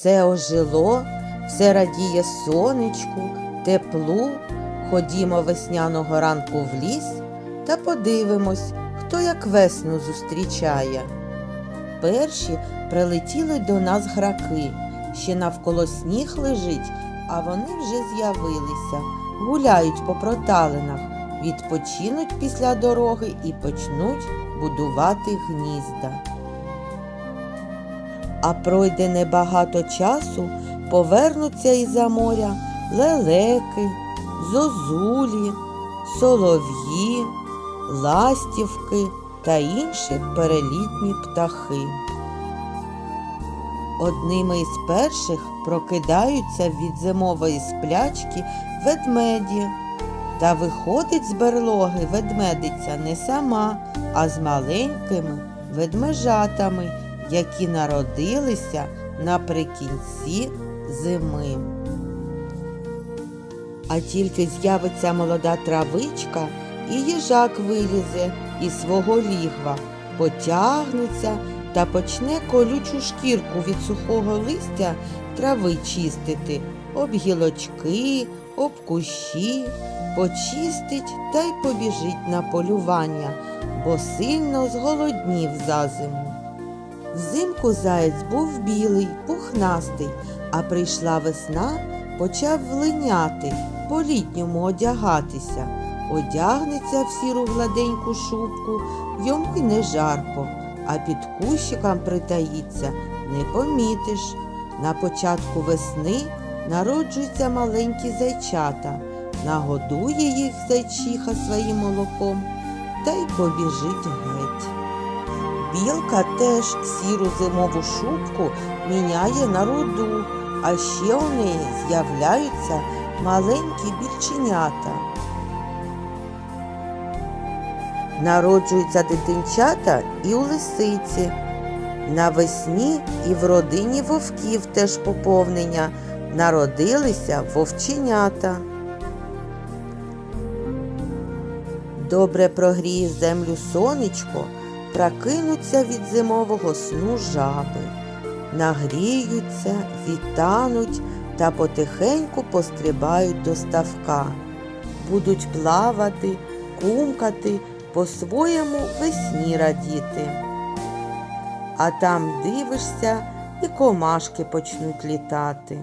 Все ожило, все радіє сонечку, теплу. Ходімо весняного ранку в ліс та подивимось, хто як весну зустрічає. Перші прилетіли до нас граки, ще навколо сніг лежить, а вони вже з'явилися, гуляють по проталинах, відпочинуть після дороги і почнуть будувати гнізда. А пройде небагато часу, повернуться із-за моря лелеки, зозулі, солов'ї, ластівки та інші перелітні птахи. Одними із перших прокидаються від зимової сплячки ведмеді. Та виходить з берлоги ведмедиця не сама, а з маленькими ведмежатами, які народилися наприкінці зими. А тільки з'явиться молода травичка, і їжак вилізе із свого лігва, потягнеться та почне колючу шкірку від сухого листя трави чистити, об гілочки, об кущі, почистить та й побіжить на полювання, бо сильно зголоднів за зиму. Взимку заєць був білий, пухнастий, а прийшла весна, почав влиняти, по-літньому одягатися. Одягнеться в сіру гладеньку шубку, йому й не жарко, а під кущиком притаїться, не помітиш. На початку весни народжуються маленькі зайчата, нагодує їх зайчиха своїм молоком та й побіжить геть. Білка теж сіру зимову шубку міняє на руду, а ще у неї з'являються маленькі більченята. Народжуються дитинчата і у лисиці. Навесні і в родині вовків теж поповнення народилися вовченята. Добре прогріє землю сонечко, прокинуться від зимового сну жаби, нагріються, відтануть та потихеньку пострибають до ставка. Будуть плавати, кумкати, по-своєму весні радіти. А там дивишся, і комашки почнуть літати.